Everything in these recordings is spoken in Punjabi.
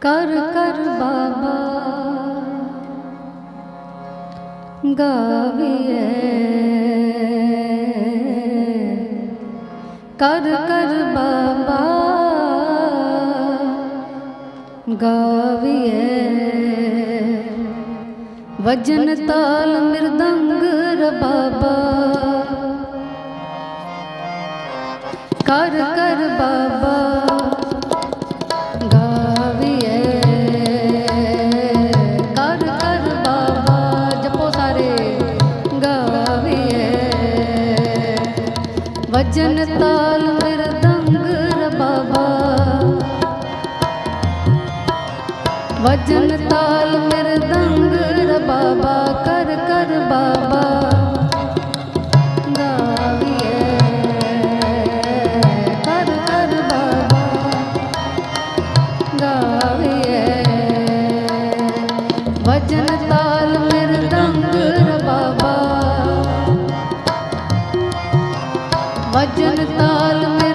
ਕਰ ਕਰ ਬਾਬਾ। ਗਾਵੀਏ ਕਰ ਕਰ ਬਾਬਾ। ਗਾਵੀਏ ਵਜਨ ਤਾਲ ਮਿਰਦੰਗ ਰਬਾਬਾ। ਕਰ ਕਰ ਬਾਬਾ। ਭਜਨ ਤਾਲ ਮਿਰਦੰਗ ਰਬਾਬਾ। ਵਜਨ ਤਾਲ ਮਿਰਦੰਗ ਰਬਾਬਾ ਕਰ ਕਰ ਬਾਬਾ। रात में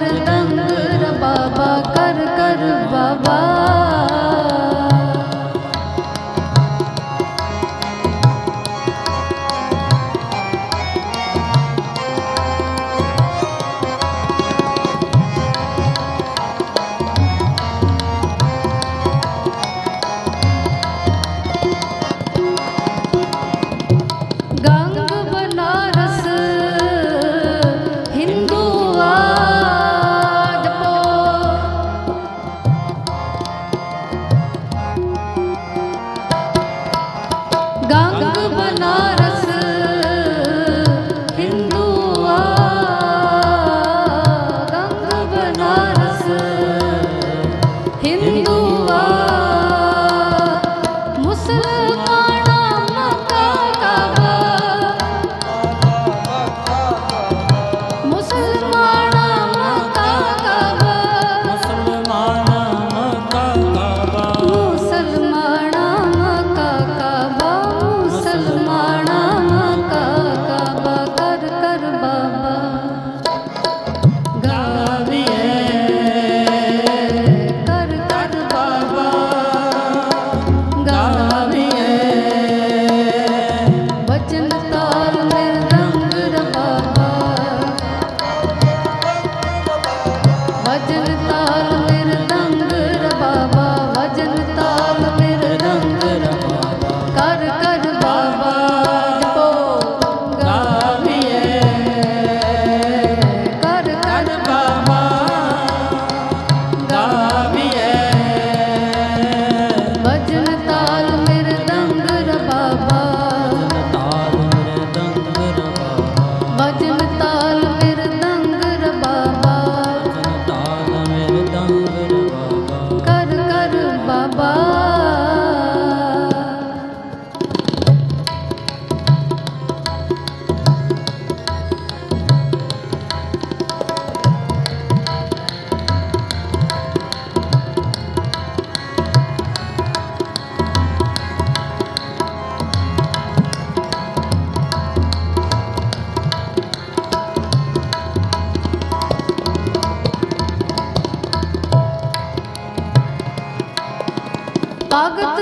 ਤਾਕਤ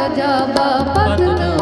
రజా బాపతులు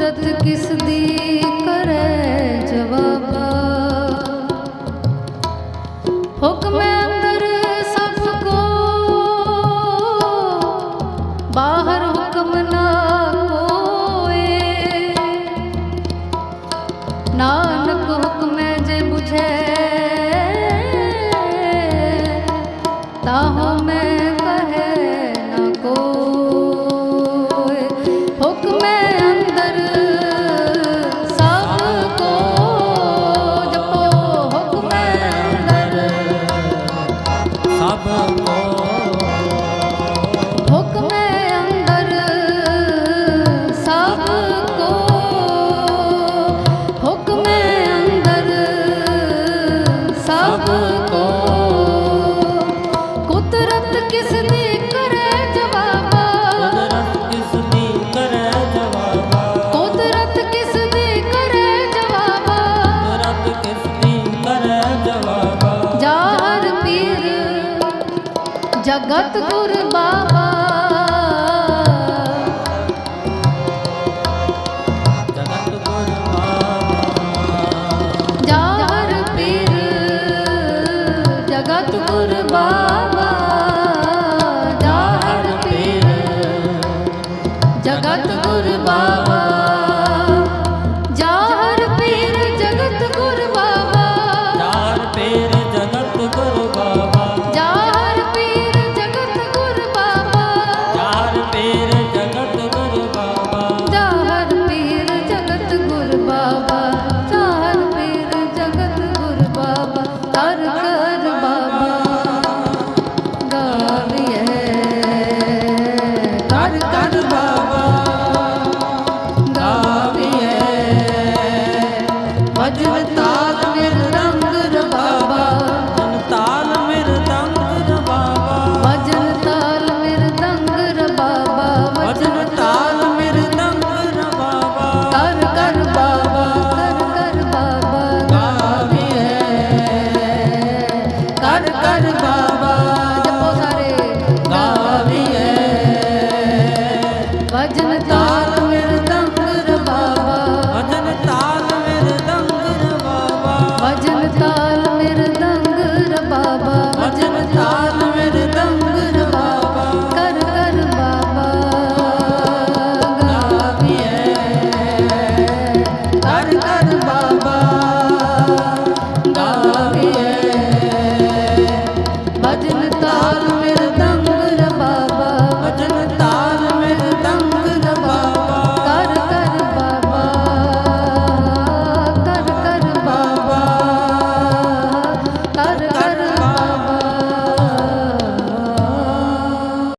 ਕੁਦਰਤ ਕਿਸ ਦੀ ਕਰੇ ਜਵਾਬਾ? ਹੁਕਮ ਅੰਦਰ ਸਭ ਕੋ। ਬਾਹਰ ਹੁਕਮ ਨਾ ਕੋਏ। ਨਾਨਕ ਹੁਕਮ ਜੇ ਬੁਝੇ, ਤਾਹੋ ਮੈਂ